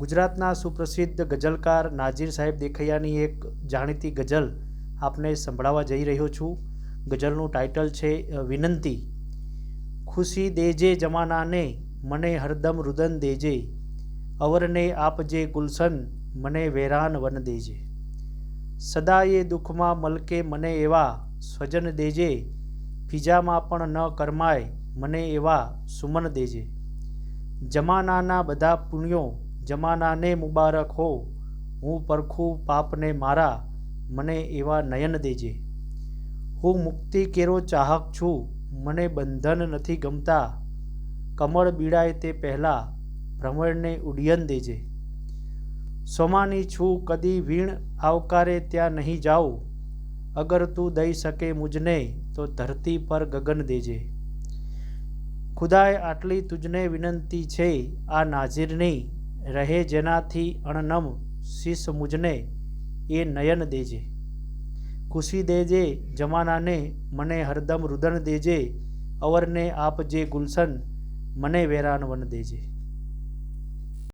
ગુજરાતના સુપ્રસિદ્ધ ગઝલકાર નાઝીર સાહેબ દેખૈયાની એક જાણીતી ગઝલ આપને સંભળાવવા જઈ રહ્યો છું. ગઝલનું ટાઇટલ છે વિનંતી. ખુશી દેજે જમાનાને, મને હરદમ રુદન દેજે. અવરને આપજે ગુલશન, મને વેરાન વન દેજે. સદાયે દુઃખમાં મલકે મને એવા સ્વજન દેજે. ફિજામાં પણ ન કરમાય, મને એવા સુમન દેજે. જમાનાના બધા પુણ્યો જમાનાને મુબારક હો. હું પરખું પાપને મારા, મને એવા નયન દેજે. હું મુક્તિ કેરો ચાહક છું, મને બંધન નથી ગમતા. કમળ બીડાય તે પહેલાં ભ્રમણને ઉડ્યન દેજે. સોમાની છું, કદી વીણ આવકારે ત્યાં નહીં જાઉં. અગર તું દઈ શકે મુજને, તો ધરતી પર ગગન દેજે. ખુદાએ આટલી તુજને વિનંતી છે, આ નાઝીરની રહે જેનાથી અણનમ શીશ મુજને એ નયન દેજે. ખુશી દેજે જમાનાને, મને હરદમ રુદન દેજે, અવરને આપજે ગુલશન, મને વેરાન વન દેજે.